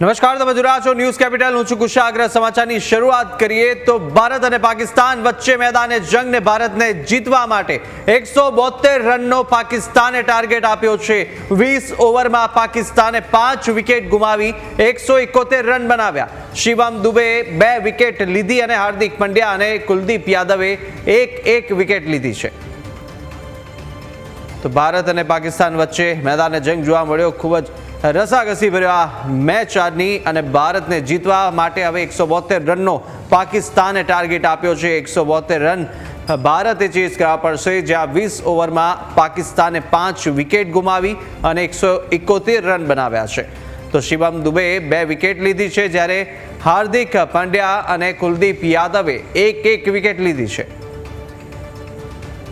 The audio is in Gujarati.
નમસ્કાર, તમે જોડા છો ન્યૂઝ કેપિટલ. હું છું કુશાગ્ર સમાચારની શરૂઆત કરીએ તો ભારત અને પાકિસ્તાન વચ્ચે મેદાને જંગને ભારતને જીતવા માટે એકસો બોતેર રનનો પાકિસ્તાને ટાર્ગેટ આપ્યો છે. વીસ ઓવરમાં પાકિસ્તાને પાંચ વિકેટ ગુમાવી, એકસો એકોતેર રન બનાવ્યા. શિવમ દુબેએ બે વિકેટ લીધી અને હાર્દિક પંડ્યા અને કુલદીપ યાદવે એક એક વિકેટ લીધી છે. તો ભારત અને પાકિસ્તાન વચ્ચે મેદાને જંગ જોવા મળ્યો. ખૂબ જ રસાઘસી ભર્યો આ મેચ આજની અને ભારતને જીતવા માટે હવે એકસો રનનો પાકિસ્તાને ટાર્ગેટ આપ્યો છે. એકસો રન ભારતે ચેઝ કરવા પડશે, જ્યાં વીસ ઓવરમાં પાકિસ્તાને પાંચ વિકેટ ગુમાવી અને એકસો એકોતેર રન બનાવ્યા છે. તો શિવમ દુબેએ બે વિકેટ લીધી છે, જ્યારે હાર્દિક પંડ્યા અને કુલદીપ યાદવે એક એક વિકેટ લીધી છે.